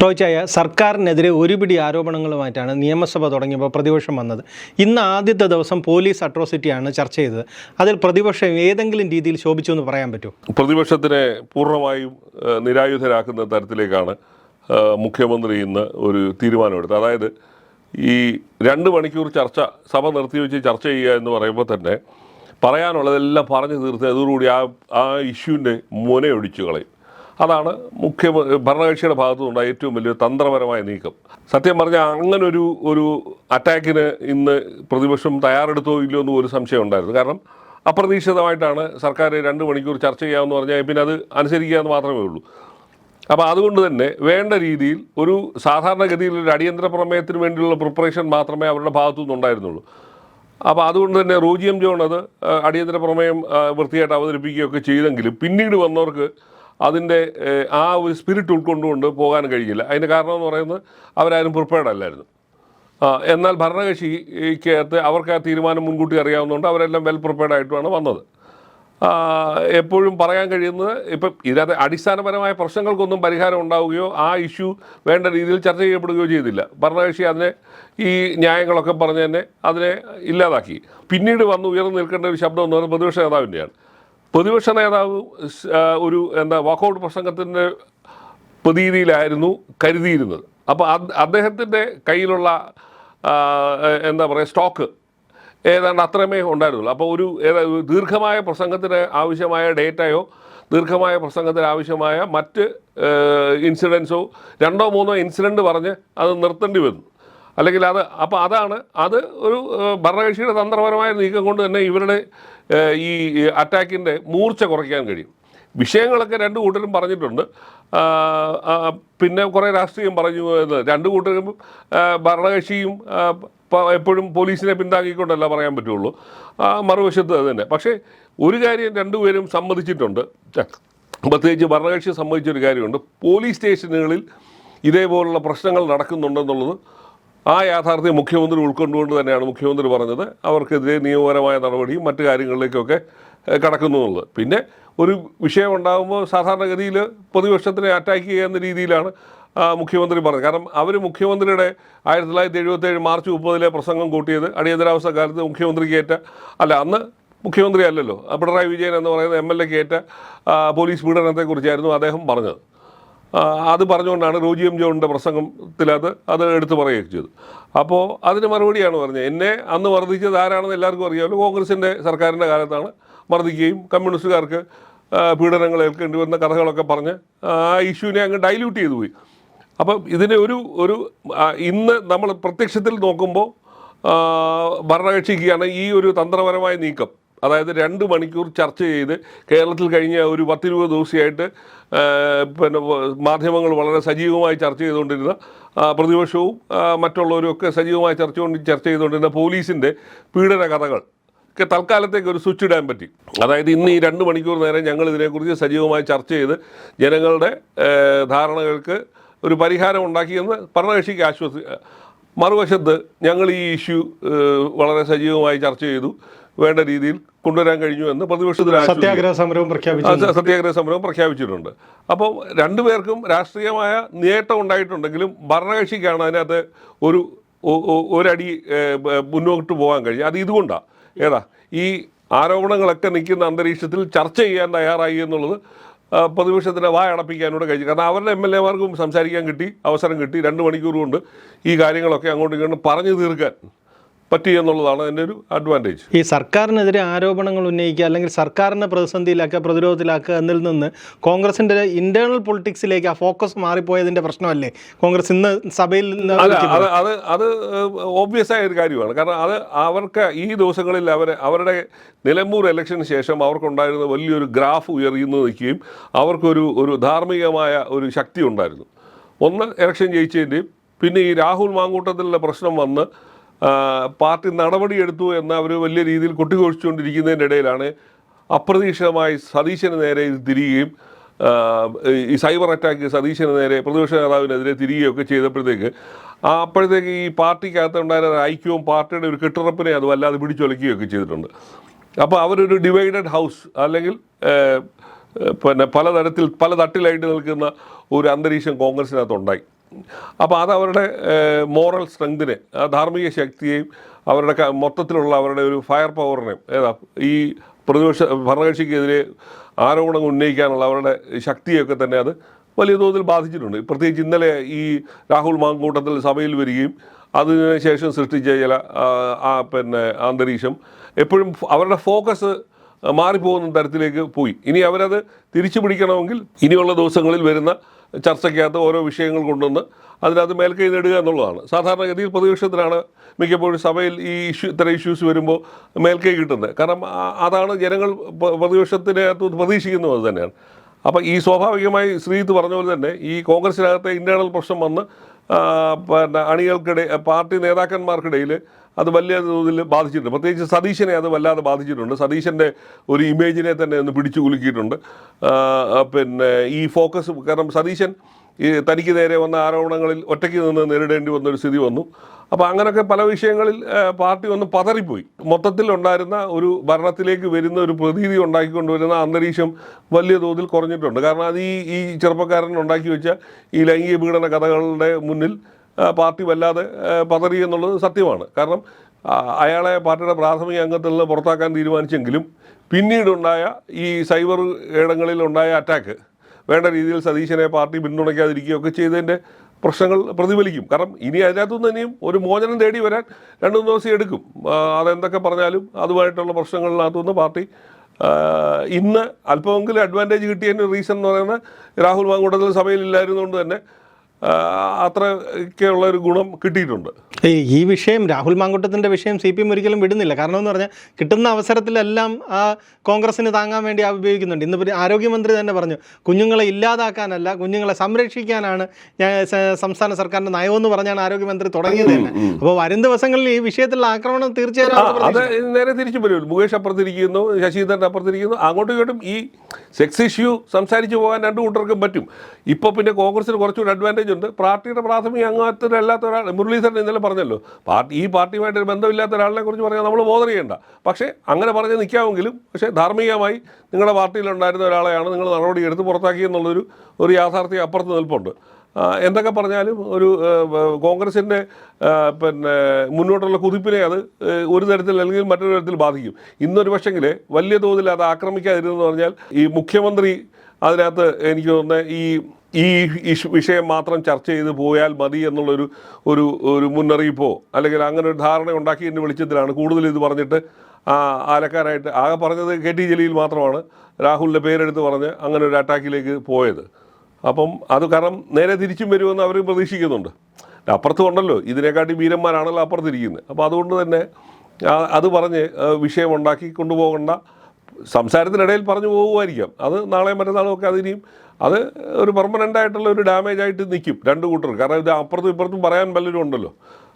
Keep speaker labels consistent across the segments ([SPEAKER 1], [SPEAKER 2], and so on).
[SPEAKER 1] ടോയ്ച്ചായ സർക്കാരിനെതിരെ ഒരുപിടി ആരോപണങ്ങളുമായിട്ടാണ് നിയമസഭ തുടങ്ങിയപ്പോൾ പ്രതിപക്ഷം വന്നത്. ഇന്ന് ആദ്യത്തെ ദിവസം പോലീസ് അട്രോസിറ്റിയാണ് ചർച്ച ചെയ്തത്. അതിൽ പ്രതിപക്ഷം ഏതെങ്കിലും രീതിയിൽ ശോഭിച്ചു എന്ന് പറയാൻ പറ്റുമോ?
[SPEAKER 2] പ്രതിപക്ഷത്തിനെ പൂർണമായും നിരായുധരാക്കുന്ന തരത്തിലേക്കാണ് മുഖ്യമന്ത്രി ഇന്ന് ഒരു തീരുമാനമെടുത്തത്. അതായത് ഈ രണ്ട് മണിക്കൂർ ചർച്ച സഭ നിർത്തിവെച്ച് ചർച്ച ചെയ്യുക എന്ന് പറയുമ്പോൾ തന്നെ പറയാനുള്ളതെല്ലാം പറഞ്ഞു തീർത്ത് അതോടുകൂടി ആ ആ ഇഷ്യൂവിന്റെ മുനയൊടിച്ചു കളയും. അതാണ് മുഖ്യ ഭരണകക്ഷിയുടെ ഭാഗത്തുനിന്നുണ്ടായ ഏറ്റവും വലിയ തന്ത്രപരമായ നീക്കം. സത്യം പറഞ്ഞാൽ അങ്ങനൊരു ഒരു അറ്റാക്കിന് ഇന്ന് പ്രതിപക്ഷം തയ്യാറെടുത്തോ ഇല്ലയോ എന്നും ഒരു സംശയം ഉണ്ടായിരുന്നു. കാരണം അപ്രതീക്ഷിതമായിട്ടാണ് സർക്കാർ രണ്ട് മണിക്കൂർ ചർച്ച ചെയ്യാമെന്ന് പറഞ്ഞാൽ പിന്നെ അത് അനുസരിക്കുക എന്ന് മാത്രമേ ഉള്ളൂ. അപ്പോൾ അതുകൊണ്ട് തന്നെ വേണ്ട രീതിയിൽ ഒരു സാധാരണഗതിയിൽ ഒരു അടിയന്തര പ്രമേയത്തിന് വേണ്ടിയുള്ള പ്രിപ്പറേഷൻ മാത്രമേ അവരുടെ ഭാഗത്തു നിന്നുണ്ടായിരുന്നുള്ളൂ അപ്പോൾ അതുകൊണ്ട് തന്നെ റോജിയം ജോൺ അത് അടിയന്തര പ്രമേയം വൃത്തിയായിട്ട് അവതരിപ്പിക്കുകയൊക്കെ ചെയ്തെങ്കിലും പിന്നീട് വന്നവർക്ക് അതിന്റെ ആ ഒരു സ്പിരിറ്റ് ഉൾക്കൊണ്ടുകൊണ്ട് പോകാൻ കഴിയില്ല. അതിന്റെ കാരണം എന്ന് പറയുന്നത് അവരാരും പ്രിപ്പയർഡ് അല്ലായിരുന്നു. എന്നാൽ ഭരണകക്ഷിക്കകത്ത് അവർക്ക് ആ തീരുമാനം മുൻകൂട്ടി അറിയാവുന്നതുകൊണ്ട് അവരെല്ലാം വെൽ പ്രിപ്പയർഡ് ആയിട്ടുമാണ് വന്നത്. എപ്പോഴും പറയാൻ കഴിയുന്നത് ഇപ്പം ഇതിനകത്ത് അടിസ്ഥാനപരമായ പ്രശ്നങ്ങൾക്കൊന്നും പരിഹാരം ഉണ്ടാവുകയോ ആ ഇഷ്യൂ വേണ്ട രീതിയിൽ ചർച്ച ചെയ്യപ്പെടുകയോ ചെയ്തില്ല. ഭരണകക്ഷി അതിനെ ഈ ന്യായങ്ങളൊക്കെ പറഞ്ഞ് തന്നെ അതിനെ ഇല്ലാതാക്കി. പിന്നീട് വന്ന് ഉയർന്നു നിൽക്കേണ്ട ഒരു ശബ്ദം എന്ന് പറയുന്നത് പ്രതിപക്ഷ നേതാവിന്റെയാണ്. പ്രതിപക്ഷ നേതാവ് ഒരു എന്താ വാക്കൗട്ട് പ്രസംഗത്തിന്റെ പ്രതീതിയിലായിരുന്നു കരുതിയിരുന്നത്. അപ്പോൾ അദ്ദേഹത്തിന്റെ കയ്യിലുള്ള എന്താ പറയുക സ്റ്റോക്ക് ഏതാണ്ട് അത്രമേ ഉണ്ടായിരുന്നുള്ളൂ. അപ്പോൾ ഒരു ഏതാ- ദീർഘമായ പ്രസംഗത്തിന് ആവശ്യമായ ഡേറ്റയോ ദീർഘമായ പ്രസംഗത്തിന് ആവശ്യമായ മറ്റ് ഇൻസിഡൻസോ രണ്ടോ മൂന്നോ ഇൻസിഡന്റ് പറഞ്ഞ് അത് നിർത്തേണ്ടി വന്നു. അല്ലെങ്കിൽ അത് അപ്പോൾ അതാണ് അത് ഒരു ഭരണകക്ഷിയുടെ തന്ത്രപരമായ നീക്കം കൊണ്ട് തന്നെ ഇവരുടെ ഈ അറ്റാക്കിന്റെ മൂർച്ച കുറയ്ക്കാൻ കഴിയും. വിഷയങ്ങളൊക്കെ രണ്ട് കൂട്ടരും പറഞ്ഞിട്ടുണ്ട്. പിന്നെ കുറേ രാഷ്ട്രീയം പറഞ്ഞു എന്ന്. രണ്ട് കൂട്ടരും ഭരണകക്ഷിയും എപ്പോഴും പോലീസിനെ പിന്താങ്ങിക്കൊണ്ടല്ല പറയാൻ പറ്റുള്ളൂ. മറുവശത്ത് അത് തന്നെ. പക്ഷേ ഒരു കാര്യം രണ്ടുപേരും സമ്മതിച്ചിട്ടുണ്ട്. പ്രത്യേകിച്ച് ഭരണകക്ഷി സമ്മതിച്ചൊരു കാര്യമുണ്ട്. പോലീസ് സ്റ്റേഷനുകളിൽ ഇതേപോലുള്ള പ്രശ്നങ്ങൾ നടക്കുന്നുണ്ടെന്നുള്ളത് ആ യാഥാർത്ഥ്യം മുഖ്യമന്ത്രി ഉൾക്കൊണ്ടുകൊണ്ട് തന്നെയാണ് മുഖ്യമന്ത്രി പറഞ്ഞത്. അവർക്കെതിരെ നിയമപരമായ നടപടിയും മറ്റു കാര്യങ്ങളിലേക്കൊക്കെ കടക്കുന്നുള്ളത് പിന്നെ ഒരു വിഷയം ഉണ്ടാകുമ്പോൾ സാധാരണഗതിയിൽ പ്രതിപക്ഷത്തിനെ അറ്റാക്ക് ചെയ്യുക എന്ന രീതിയിലാണ് മുഖ്യമന്ത്രി പറഞ്ഞത്. കാരണം അവർ മുഖ്യമന്ത്രിയുടെ ആയിരത്തി തൊള്ളായിരത്തി എഴുപത്തേഴ് മാർച്ച് മുപ്പതിലെ പ്രസംഗം കൂട്ടിയത് അടിയന്തരാവസ്ഥ കാലത്ത് മുഖ്യമന്ത്രിക്ക് ഏറ്റ അല്ല അന്ന് മുഖ്യമന്ത്രി അല്ലല്ലോ. പിണറായി വിജയൻ എന്ന് പറയുന്ന എം എൽ എക്ക് ഏറ്റ പോലീസ് പീഡനത്തെക്കുറിച്ചായിരുന്നു അദ്ദേഹം പറഞ്ഞത്. അത് പറഞ്ഞുകൊണ്ടാണ് റോജി എം ജോണിന്റെ പ്രസംഗത്തിൽ അത് അത് എടുത്തു പറയുകയൊക്കെ ചെയ്തു അപ്പോൾ അതിന് മറുപടിയാണ് പറഞ്ഞത്. എന്നെ അന്ന് മർദ്ദിച്ചത് ആരാണെന്ന് എല്ലാവർക്കും അറിയാമല്ലോ. കോൺഗ്രസിന്റെ സർക്കാരിന്റെ കാലത്താണ് മർദ്ദിക്കുകയും കമ്മ്യൂണിസ്റ്റുകാർക്ക് പീഡനങ്ങൾ ഏൽക്കേണ്ടി വന്ന കഥകളൊക്കെ പറഞ്ഞ് ആ ഇഷ്യൂവിനെ അങ്ങ് ഡൈല്യൂട്ട് ചെയ്തു പോയി. അപ്പം ഇതിനെ ഒരു ഒരു ഇന്ന് നമ്മൾ പ്രത്യക്ഷത്തിൽ നോക്കുമ്പോൾ ഭരണകക്ഷിക്കാണ് ഈ ഒരു തന്ത്രപരമായ നീക്കം. അതായത് രണ്ട് മണിക്കൂർ ചർച്ച ചെയ്ത് കേരളത്തിൽ കഴിഞ്ഞ ഒരു പത്തിരുപത് ദിവസമായിട്ട് പിന്നെ മാധ്യമങ്ങൾ വളരെ സജീവമായി ചർച്ച ചെയ്തുകൊണ്ടിരുന്ന പ്രതിപക്ഷവും മറ്റുള്ളവരും ഒക്കെ സജീവമായി ചർച്ച കൊണ്ട് ചർച്ച ചെയ്തുകൊണ്ടിരുന്ന പോലീസിന്റെ പീഡന കഥകൾ ഒക്കെ തൽക്കാലത്തേക്ക് ഒരു സ്വിച്ച് ഇടാൻ പറ്റി. അതായത് ഇന്ന് ഈ രണ്ട് മണിക്കൂർ നേരം ഞങ്ങൾ ഇതിനെക്കുറിച്ച് സജീവമായി ചർച്ച ചെയ്ത് ജനങ്ങളുടെ ധാരണകൾക്ക് ഒരു പരിഹാരം ഉണ്ടാക്കിയെന്ന് ഭരണകക്ഷിക്ക് ആശ്വസി മറുവശത്ത് ഞങ്ങൾ ഈ ഇഷ്യൂ വളരെ സജീവമായി ചർച്ച ചെയ്തു. വേണ്ട രീതിയിൽ കൊണ്ടുവരാൻ കഴിഞ്ഞു എന്ന് പ്രതിപക്ഷത്തിൽ.
[SPEAKER 1] സത്യാഗ്രഹ സമരവും പ്രഖ്യാപിച്ചു
[SPEAKER 2] സത്യാഗ്രഹ സമരം പ്രഖ്യാപിച്ചിട്ടുണ്ട്. അപ്പോൾ രണ്ടുപേർക്കും രാഷ്ട്രീയമായ നേട്ടം ഉണ്ടായിട്ടുണ്ടെങ്കിലും ഭരണകക്ഷിക്കാണ് അതിനകത്ത് ഒരു ഒരടി മുന്നോട്ട് പോകാൻ കഴിഞ്ഞു അത് ഇതുകൊണ്ടാണ് ഏതാ? ഈ ആരോപണങ്ങളൊക്കെ നിൽക്കുന്ന അന്തരീക്ഷത്തിൽ ചർച്ച ചെയ്യാൻ തയ്യാറായി എന്നുള്ളത് പ്രതിപക്ഷത്തിന്റെ വായ അടപ്പിക്കാനൂടെ കഴിച്ചു കാരണം അവരുടെ എം എൽ എമാർക്കും സംസാരിക്കാൻ കിട്ടി അവസരം കിട്ടി. രണ്ട് മണിക്കൂർ കൊണ്ട് ഈ കാര്യങ്ങളൊക്കെ അങ്ങോട്ടും ഇങ്ങോട്ടും പറഞ്ഞു തീർക്കാൻ പറ്റി എന്നുള്ളതാണ് അതിന്റെ ഒരു അഡ്വാന്റേജ്
[SPEAKER 1] ഈ സർക്കാരിനെതിരെ ആരോപണങ്ങൾ ഉന്നയിക്കുക അല്ലെങ്കിൽ സർക്കാരിനെ പ്രതിസന്ധിയിലാക്കുക പ്രതിരോധത്തിലാക്കുക എന്നിൽ നിന്ന് കോൺഗ്രസിന്റെ ഇന്റേണൽ പൊളിറ്റിക്സിലേക്ക് ആ ഫോക്കസ് മാറിപ്പോയതിന്റെ പ്രശ്നമല്ലേ? കോൺഗ്രസ് ഇന്ന് സഭയിൽ നിന്ന്
[SPEAKER 2] അത് അത് അത് ഓബ്വിയസ് ആയ ഒരു കാര്യമാണ്. കാരണം അത് അവർക്ക് ഈ ദിവസങ്ങളിൽ അവരെ അവരുടെ നിലമ്പൂർ ഇലക്ഷന് ശേഷം അവർക്കുണ്ടായിരുന്ന വലിയൊരു ഗ്രാഫ് ഉയർന്നു നിൽക്കുകയും അവർക്കൊരു ഒരു ധാർമ്മികമായ ഒരു ശക്തി ഉണ്ടായിരുന്നു. ഒന്ന് ഇലക്ഷൻ ജയിച്ചതിന്റെയും പിന്നെ ഈ രാഹുൽ മാങ്കൂട്ടത്തിലുള്ള പ്രശ്നം വന്ന് പാർട്ടി നടപടിയെടുത്തു എന്ന് അവർ വലിയ രീതിയിൽ കൊട്ടിഘോഷിച്ചുകൊണ്ടിരിക്കുന്നതിന്റെ ഇടയിലാണ് അപ്രതീക്ഷിതമായി സതീശന് നേരെ ഇത് തിരികുകയും ഈ സൈബർ അറ്റാക്ക് സതീശന് നേരെ പ്രതിപക്ഷ നേതാവിനെതിരെ തിരികുകയൊക്കെ ചെയ്തപ്പോഴത്തേക്ക് അപ്പോഴത്തേക്ക് ഈ പാർട്ടിക്കകത്ത് ഉണ്ടായിരുന്ന ഐക്യവും പാർട്ടിയുടെ ഒരു കെട്ടുറപ്പിനെ അത് വല്ലാതെ പിടിച്ചൊലക്കുകയൊക്കെ ചെയ്തിട്ടുണ്ട്. അപ്പോൾ അവരൊരു ഡിവൈഡഡ് ഹൗസ് അല്ലെങ്കിൽ പിന്നെ പലതരത്തിൽ പല തട്ടിലായിട്ട് നിൽക്കുന്ന ഒരു അന്തരീക്ഷം കോൺഗ്രസിനകത്ത് ഉണ്ടായി അപ്പോൾ അത് അവരുടെ മോറൽ സ്ട്രെങ്തിനെ ആ ധാർമ്മിക ശക്തിയെയും അവരുടെ മൊത്തത്തിലുള്ള അവരുടെ ഒരു ഫയർ പവറിനെയും ഏതാ ഈ പ്രതിപക്ഷ ഭരണകക്ഷിക്കെതിരെ ആരോപണങ്ങൾ ഉന്നയിക്കാനുള്ള അവരുടെ ശക്തിയൊക്കെ തന്നെ അത് വലിയ തോതിൽ ബാധിച്ചിട്ടുണ്ട്. പ്രത്യേകിച്ച് ഇന്നലെ ഈ രാഹുൽ മാങ്കൂട്ടത്തിൽ സഭയിൽ വരികയും അതിനുശേഷം സൃഷ്ടിച്ച ചില പിന്നെ അന്തരീക്ഷം എപ്പോഴും അവരുടെ ഫോക്കസ് മാറിപ്പോകുന്ന തരത്തിലേക്ക് പോയി. ഇനി അവരത് തിരിച്ചു പിടിക്കണമെങ്കിൽ ഇനിയുള്ള ദിവസങ്ങളിൽ വരുന്ന ചർച്ചയ്ക്കകത്ത് ഓരോ വിഷയങ്ങൾ കൊണ്ടുവന്ന് അതിനകത്ത് മേൽക്കൈ നേടുക എന്നുള്ളതാണ്. സാധാരണഗതിയിൽ പ്രതിപക്ഷത്തിനാണ് മിക്കപ്പോഴും സഭയിൽ ഈ ഇഷ്യൂ ഇത്തരം ഇഷ്യൂസ് വരുമ്പോൾ മേൽക്കൈ കിട്ടുന്നത്. കാരണം അതാണ് ജനങ്ങൾ പ്രതിപക്ഷത്തിനകത്ത് പ്രതീക്ഷിക്കുന്നത് അത് തന്നെയാണ്. അപ്പോൾ ഈ സ്വാഭാവികമായി ശ്രീത്ത് പറഞ്ഞ പോലെ തന്നെ ഈ കോൺഗ്രസിനകത്തെ ഇന്റേർണൽ പ്രശ്നം വന്ന് പിന്നെ അണികൾക്കിടയിൽ പാർട്ടി നേതാക്കന്മാർക്കിടയിൽ അത് വലിയ തോതിൽ ബാധിച്ചിട്ടുണ്ട്. പ്രത്യേകിച്ച് സതീശനെ അത് വല്ലാതെ ബാധിച്ചിട്ടുണ്ട്. സതീശന്റെ ഒരു ഇമേജിനെ തന്നെ ഒന്ന് പിടിച്ചു കുലുക്കിയിട്ടുണ്ട്. പിന്നെ ഈ ഫോക്കസ് കാരണം സതീശൻ ഈ തനിക്ക് നേരെ വന്ന ആരോപണങ്ങളിൽ ഒറ്റയ്ക്ക് നിന്ന് നേരിടേണ്ടി വന്ന ഒരു സ്ഥിതി വന്നു. അപ്പോൾ അങ്ങനെയൊക്കെ പല വിഷയങ്ങളിൽ പാർട്ടി ഒന്ന് പതറിപ്പോയി. മൊത്തത്തിൽ ഉണ്ടായിരുന്ന ഒരു ഭരണത്തിലേക്ക് വരുന്ന ഒരു പ്രതീതി ഉണ്ടാക്കിക്കൊണ്ടുവരുന്ന അന്തരീക്ഷം വലിയ തോതിൽ കുറഞ്ഞിട്ടുണ്ട്. കാരണം അത് ഈ ഈ ചെറുപ്പക്കാരൻ ഉണ്ടാക്കി വെച്ച ഈ ലൈംഗിക പീഡന കഥകളുടെ മുന്നിൽ പാർട്ടി വല്ലാതെ പതറി എന്നുള്ളത് സത്യമാണ്. കാരണം അയാളെ പാർട്ടിയുടെ പ്രാഥമിക അംഗത്തിൽ നിന്ന് പുറത്താക്കാൻ തീരുമാനിച്ചെങ്കിലും പിന്നീടുണ്ടായ ഈ സൈബർ ഇടങ്ങളിൽ ഉണ്ടായ അറ്റാക്ക് വേണ്ട രീതിയിൽ സതീശനെ പാർട്ടി പിന്തുണയ്ക്കാതിരിക്കുകയൊക്കെ ചെയ്തതിന്റെ പ്രശ്നങ്ങൾ പ്രതിഫലിക്കും. കാരണം ഇനി അതിനകത്തുനിന്ന് ഇനിയും ഒരു മോചനം തേടി വരാൻ രണ്ടു മൂന്ന് ദിവസം എടുക്കും. അതെന്തൊക്കെ പറഞ്ഞാലും അതുമായിട്ടുള്ള പ്രശ്നങ്ങളിനകത്തുനിന്ന് പാർട്ടി ഇന്ന് അല്പമെങ്കിലും അഡ്വാന്റേജ് കിട്ടിയതിന് റീസൺ എന്ന് പറയുന്നത് രാഹുൽ മാങ്കൂട്ടത്തിൽ സഭയിലില്ലായിരുന്നുകൊണ്ട് തന്നെ ആ, അത്രയ്ക്കുള്ള ഒരു ഗുണം കിട്ടിയിട്ടുണ്ട്.
[SPEAKER 1] ഈ വിഷയം രാഹുൽ മാങ്കുട്ടത്തിന്റെ വിഷയം സി പി എം ഒരിക്കലും വിടുന്നില്ല. കാരണം എന്ന് പറഞ്ഞാൽ കിട്ടുന്ന അവസരത്തിലെല്ലാം ആ കോൺഗ്രസിന് താങ്ങാൻ വേണ്ടി ആ ഉപയോഗിക്കുന്നുണ്ട്. ഇന്ന് ആരോഗ്യമന്ത്രി തന്നെ പറഞ്ഞു കുഞ്ഞുങ്ങളെ ഇല്ലാതാക്കാനല്ല കുഞ്ഞുങ്ങളെ സംരക്ഷിക്കാനാണ് ഞാൻ സംസ്ഥാന സർക്കാരിന്റെ നയമെന്ന് പറഞ്ഞാണ് ആരോഗ്യമന്ത്രി തുടങ്ങിയത് തന്നെ. അപ്പോൾ വരും ദിവസങ്ങളിൽ ഈ വിഷയത്തിലുള്ള ആക്രമണം തീർച്ചയായും
[SPEAKER 2] നേരെ തിരിച്ചു വരും. മുകേഷ് അപ്പുറത്തിരിക്കുന്നു ശശിധരൻ അപ്പുറത്തിരിക്കുന്നു. അങ്ങോട്ടും ഇങ്ങോട്ടും ഈ സെക്സ് ഇഷ്യൂ സംസാരിച്ചു പോകാൻ രണ്ടു കൂട്ടർക്കും പറ്റും. ഇപ്പോൾ പിന്നെ കോൺഗ്രസിന് കുറച്ചുകൂടി അഡ്വാന്റേജ് ഉണ്ട് പാർട്ടിയുടെ പ്രാഥമിക അംഗത്തിലല്ലാത്ത ഒരാൾ മുരളീധരൻ ഇന്നലെ പറഞ്ഞല്ലോ പാർട്ടി ഈ പാർട്ടിയുമായിട്ട് ഒരു ബന്ധമില്ലാത്ത ഒരാളിനെ കുറിച്ച് പറഞ്ഞാൽ നമ്മൾ ബോധന ചെയ്യേണ്ട. പക്ഷേ അങ്ങനെ പറഞ്ഞ് നിൽക്കാമെങ്കിലും പക്ഷേ ധാർമ്മികമായി നിങ്ങളുടെ പാർട്ടിയിലുണ്ടായിരുന്ന ഒരാളെയാണ് നിങ്ങൾ നടപടി എടുത്ത് പുറത്താക്കിയെന്നുള്ളൊരു ഒരു യാഥാർത്ഥ്യം അപ്പുറത്ത് നിൽപ്പുണ്ട്. എന്തൊക്കെ പറഞ്ഞാലും ഒരു കോൺഗ്രസിന്റെ പിന്നെ മുന്നോട്ടുള്ള കുതിപ്പിനെ അത് ഒരു തരത്തിൽ അല്ലെങ്കിൽ മറ്റൊരു തരത്തിൽ ബാധിക്കും. ഇന്നൊരു പക്ഷെങ്കിൽ വലിയ തോതിൽ അത് ആക്രമിക്കാതിരുന്നെന്ന് പറഞ്ഞാൽ ഈ മുഖ്യമന്ത്രി അതിനകത്ത് എനിക്ക് തോന്നുന്നത് ഈ ഈ വിഷയം മാത്രം ചർച്ച ചെയ്ത് പോയാൽ മതി എന്നുള്ളൊരു ഒരു ഒരു മുന്നറിയിപ്പോ അല്ലെങ്കിൽ അങ്ങനെ ഒരു ധാരണ ഉണ്ടാക്കി ഉണ്ടാക്കിയതിന്റെ വെളിച്ചത്തിലാണ് കൂടുതൽ ഇത് പറഞ്ഞിട്ട് ആലക്കാരായിട്ട് ആകെ പറഞ്ഞത് കെ ടി ജലീൽ മാത്രമാണ്. രാഹുലിന്റെ പേരെടുത്ത് പറഞ്ഞ് അങ്ങനെ ഒരു അറ്റാക്കിലേക്ക് പോയത്. അപ്പം അത് കാരണം നേരെ തിരിച്ചും വരുമെന്ന് അവർ പ്രതീക്ഷിക്കുന്നുണ്ട്. അപ്പുറത്ത് ഉണ്ടല്ലോ ഇതിനെക്കാട്ടി വീരന്മാരാണല്ലോ അപ്പുറത്തിരിക്കുന്നത് അപ്പോൾ അതുകൊണ്ട് തന്നെ അത് പറഞ്ഞ് വിഷയം വിഷയമുണ്ടാക്കി കൊണ്ടുപോകേണ്ട. സംസാരത്തിനിടയിൽ പറഞ്ഞു പോകുമായിരിക്കാം. അത് നാളെ മറ്റന്നാളും ഒക്കെ അതിനെയും അത് ഒരു പെർമനന്റ് ആയിട്ടുള്ള ഒരു ഡാമേജ് ആയിട്ട് നിൽക്കും രണ്ട് കൂട്ടർ. കാരണം ഇത് അപ്പുറത്തും ഇപ്പുറത്തും പറയാൻ പലരും ഉണ്ടല്ലോ.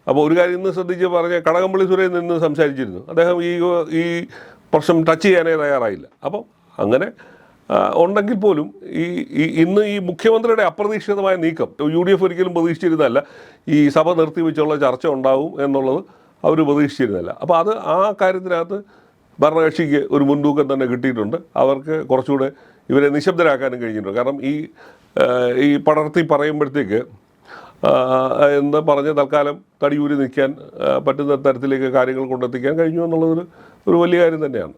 [SPEAKER 2] അപ്പോൾ ഒരു കാര്യം ഇന്ന് ശ്രദ്ധിച്ച് പറഞ്ഞ കടകംപള്ളി സുരേന്ദ്രൻ നിന്ന് സംസാരിച്ചിരുന്നു. അദ്ദേഹം ഈ ഈ പ്രശ്നം ടച്ച് ചെയ്യാനേ തയ്യാറായില്ല. അപ്പം അങ്ങനെ ഉണ്ടെങ്കിൽ പോലും ഈ ഇന്ന് ഈ മുഖ്യമന്ത്രിയുടെ അപ്രതീക്ഷിതമായ നീക്കം യു ഡി എഫ് ഒരിക്കലും പ്രതീക്ഷിച്ചിരുന്നല്ല ഈ സഭ നിർത്തിവെച്ചുള്ള ചർച്ച ഉണ്ടാവും എന്നുള്ളത് അവർ പ്രതീക്ഷിച്ചിരുന്നില്ല അപ്പോൾ അത് ആ കാര്യത്തിനകത്ത് ഭരണകക്ഷിക്ക് ഒരു മുൻതൂക്കം തന്നെ കിട്ടിയിട്ടുണ്ട്. അവർക്ക് കുറച്ചുകൂടെ ഇവരെ നിശബ്ദരാക്കാനും കഴിഞ്ഞിട്ടുണ്ട്. കാരണം ഈ ഈ പടർത്തി പറയുമ്പോഴത്തേക്ക് എന്ന് പറഞ്ഞ് തൽക്കാലം തടിയൂരി നിൽക്കാൻ പറ്റുന്ന തരത്തിലേക്ക് കാര്യങ്ങൾ കൊണ്ടെത്തിക്കാൻ കഴിഞ്ഞു എന്നുള്ളതൊരു ഒരു വലിയ കാര്യം തന്നെയാണ്.